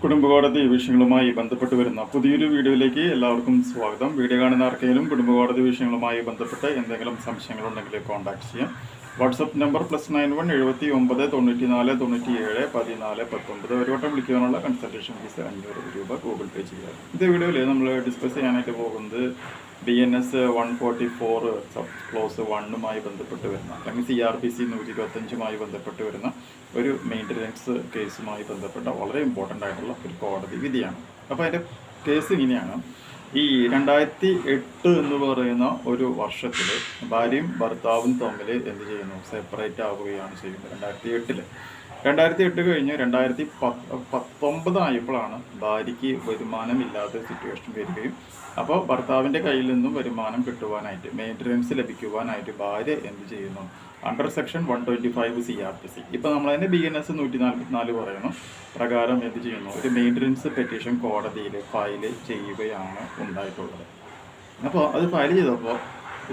കുടുംബകോടതി വിഷയങ്ങളുമായി ബന്ധപ്പെട്ട് വരുന്ന പുതിയൊരു വീഡിയോയിലേക്ക് എല്ലാവർക്കും സ്വാഗതം. വീഡിയോ കാണുന്ന ആർക്കെങ്കിലും കുടുംബകോടതി വിഷയങ്ങളുമായി ബന്ധപ്പെട്ട് എന്തെങ്കിലും സംശയങ്ങളുണ്ടെങ്കിൽ കോൺടാക്ട് ചെയ്യാം. WhatsApp number plus nine one എഴുപത്തി ഒമ്പത് തൊണ്ണൂറ്റി നാല് തൊണ്ണൂറ്റി ഏഴ് പതിനാല് പത്തൊമ്പത്. ഒരു വട്ടം വിളിക്കാനുള്ള കൺസൾട്ടേഷൻ ഫീസ് അഞ്ഞൂറ് രൂപ ഗൂഗിൾ പേ ചെയ്യുക. ഇതേ വീഡിയോയിൽ നമ്മൾ ഡിസ്കസ് ചെയ്യാനായിട്ട് പോകുന്നത് B N S one forty four sub clause വണ്ണുമായി ബന്ധപ്പെട്ട് വരുന്ന അല്ലെങ്കിൽ സി ആർ പി സി നൂറ്റി ഇരുപത്തഞ്ചുമായി ബന്ധപ്പെട്ട് വരുന്ന ഒരു മെയിന്റനൻസ് കേസുമായി ബന്ധപ്പെട്ട വളരെ ഇമ്പോർട്ടന്റ് ആയിട്ടുള്ള ഒരു കോടതി വിധിയാണ്. അപ്പോൾ അതിന്റെ കേസ് ഇങ്ങനെയാണ്. ഈ രണ്ടായിരത്തി എട്ട് എന്ന് പറയുന്ന ഒരു വർഷത്തിൽ ഭാര്യയും ഭർത്താവും തമ്മിൽ എന്ത് ചെയ്യുന്നു? സെപ്പറേറ്റ് ആവുകയാണ് ചെയ്യുന്നത് രണ്ടായിരത്തി എട്ടിൽ. രണ്ടായിരത്തി എട്ട് കഴിഞ്ഞ് രണ്ടായിരത്തി പത്ത് പത്തൊമ്പതായപ്പോഴാണ് ഭാര്യയ്ക്ക് വരുമാനമില്ലാത്ത സിറ്റുവേഷൻ വരികയും അപ്പോൾ ഭർത്താവിന്റെ കയ്യിൽ നിന്നും വരുമാനം കിട്ടുവാനായിട്ട് മെയിന്റനൻസ് ലഭിക്കുവാനായിട്ട് ഭാര്യ എന്ത് ചെയ്യുന്നു? Under section one twenty five C R P C ഇപ്പോൾ നമ്മളതിന്റെ ബി എൻ എസ് നൂറ്റി നാൽപ്പത്തിനാല് പറയുന്നു. പ്രകാരം എന്ത് ചെയ്യുന്നു? ഒരു മെയിന്റനൻസ് പെറ്റീഷൻ കോടതിയിൽ ഫയൽ ചെയ്യുകയാണ് ഉണ്ടായിട്ടുള്ളത്. അപ്പോൾ അത് ഫയൽ ചെയ്തപ്പോൾ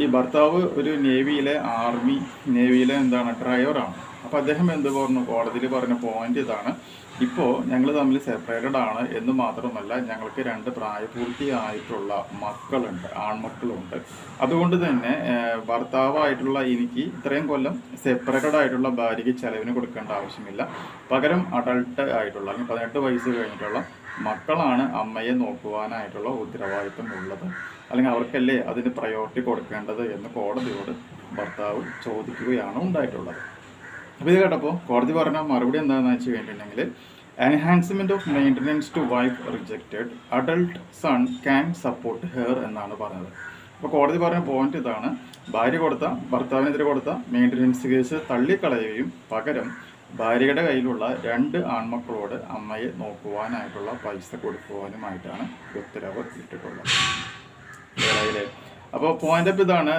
ഈ ഭർത്താവ് ഒരു നേവിയിലെ ആർമി നേവിയിലെ എന്താണ്? ഡ്രൈവറാണ് അപ്പോൾ അദ്ദേഹം എന്ത് പറഞ്ഞു? കോടതിയിൽ പറഞ്ഞ പോയിന്റ് ഇതാണ്. ഇപ്പോൾ ഞങ്ങൾ തമ്മിൽ സെപ്പറേറ്റഡ് ആണ് എന്ന് മാത്രമല്ല ഞങ്ങൾക്ക് രണ്ട് പ്രായപൂർത്തിയായിട്ടുള്ള മക്കളുണ്ട് ആൺമക്കളുണ്ട്. അതുകൊണ്ട് തന്നെ ഭർത്താവായിട്ടുള്ള എനിക്ക് ഇത്രയും കൊല്ലം സെപ്പറേറ്റഡ് ആയിട്ടുള്ള ഭാര്യയ്ക്ക് ചെലവിന് കൊടുക്കേണ്ട ആവശ്യമില്ല. പകരം അഡൾട്ട് ആയിട്ടുള്ള അല്ലെങ്കിൽ പതിനെട്ട് വയസ്സ് കഴിഞ്ഞിട്ടുള്ള മക്കളാണ് അമ്മയെ നോക്കുവാനായിട്ടുള്ള ഉത്തരവാദിത്വം ഉള്ളത്. അല്ലെങ്കിൽ അവർക്കല്ലേ അതിന് പ്രയോറിറ്റി കൊടുക്കേണ്ടത് എന്ന് കോടതിയോട് ഭർത്താവ് ചോദിക്കുകയാണ് ഉണ്ടായിട്ടുള്ളത്. അപ്പോൾ ഇത് കേട്ടപ്പോൾ കോടതി പറഞ്ഞ മറുപടി എന്താണെന്ന് വെച്ച് കഴിഞ്ഞിട്ടുണ്ടെങ്കിൽ enhancement of maintenance to wife rejected adult son can support her എന്നാണ് പറഞ്ഞത്. അപ്പോൾ കോടതി പറഞ്ഞ പോയിന്റ് ഇതാണ്. ഭാര്യ കൊടുത്ത ഭർത്താവിനെതിരെ കൊടുത്ത മെയിന്റനൻസ് കേസ് തള്ളിക്കളയുകയും പകരം ഭാര്യയുടെ കയ്യിലുള്ള രണ്ട് ആൺമക്കളോട് അമ്മയെ നോക്കുവാനായിട്ടുള്ള പൈസ കൊടുക്കുവാനുമായിട്ടാണ് ഉത്തരവ് ഇട്ടിട്ടുള്ളത്. അപ്പോൾ പോയിന്റ് അപ്പ് ഇതാണ്.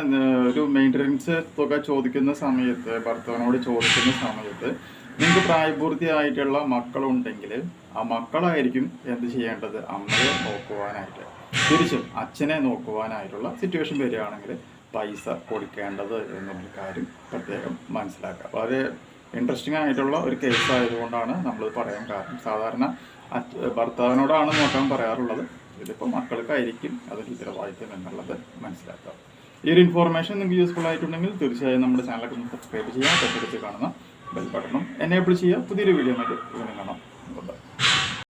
ഒരു മെയിന്റനൻസ് തുക ചോദിക്കുന്ന സമയത്ത് ഭർത്താവിനോട് ചോദിക്കുന്ന സമയത്ത് നിങ്ങൾക്ക് പ്രായപൂർത്തിയായിട്ടുള്ള മക്കളുണ്ടെങ്കിൽ ആ മക്കളായിരിക്കും എന്ത് ചെയ്യേണ്ടത്? അമ്മയെ നോക്കുവാനായിട്ട്. തിരിച്ചും അച്ഛനെ നോക്കുവാനായിട്ടുള്ള സിറ്റുവേഷൻ വരികയാണെങ്കിൽ പൈസ കൊടുക്കേണ്ടത് എന്നുള്ള കാര്യം പ്രത്യേകം മനസ്സിലാക്കുക. വളരെ ഇൻട്രസ്റ്റിംഗ് ആയിട്ടുള്ള ഒരു കേസ് ആയതുകൊണ്ടാണ് നമ്മൾ പറയാൻ കാരണം. സാധാരണ ഭർത്താവിനോടാണ് നോക്കാൻ പറയാറുള്ളത്. ഇതിപ്പോൾ മക്കൾക്കായിരിക്കും അതൊരു ഉത്തരവാദിത്വം എന്നുള്ളത് മനസ്സിലാക്കാം ഈ ഒരു ഇൻഫോർമേഷൻ നിങ്ങൾക്ക് യൂസ്ഫുൾ ആയിട്ടുണ്ടെങ്കിൽ തീർച്ചയായും നമ്മുടെ ചാനലൊക്കെ സബ്സ്ക്രൈബ് ചെയ്യുക തൊട്ടടുത്ത് കാണുന്ന ബെൽ ബട്ടണും എനേബിൾ ചെയ്യുക. പുതിയൊരു വീഡിയോ വീണ്ടും കാണാം.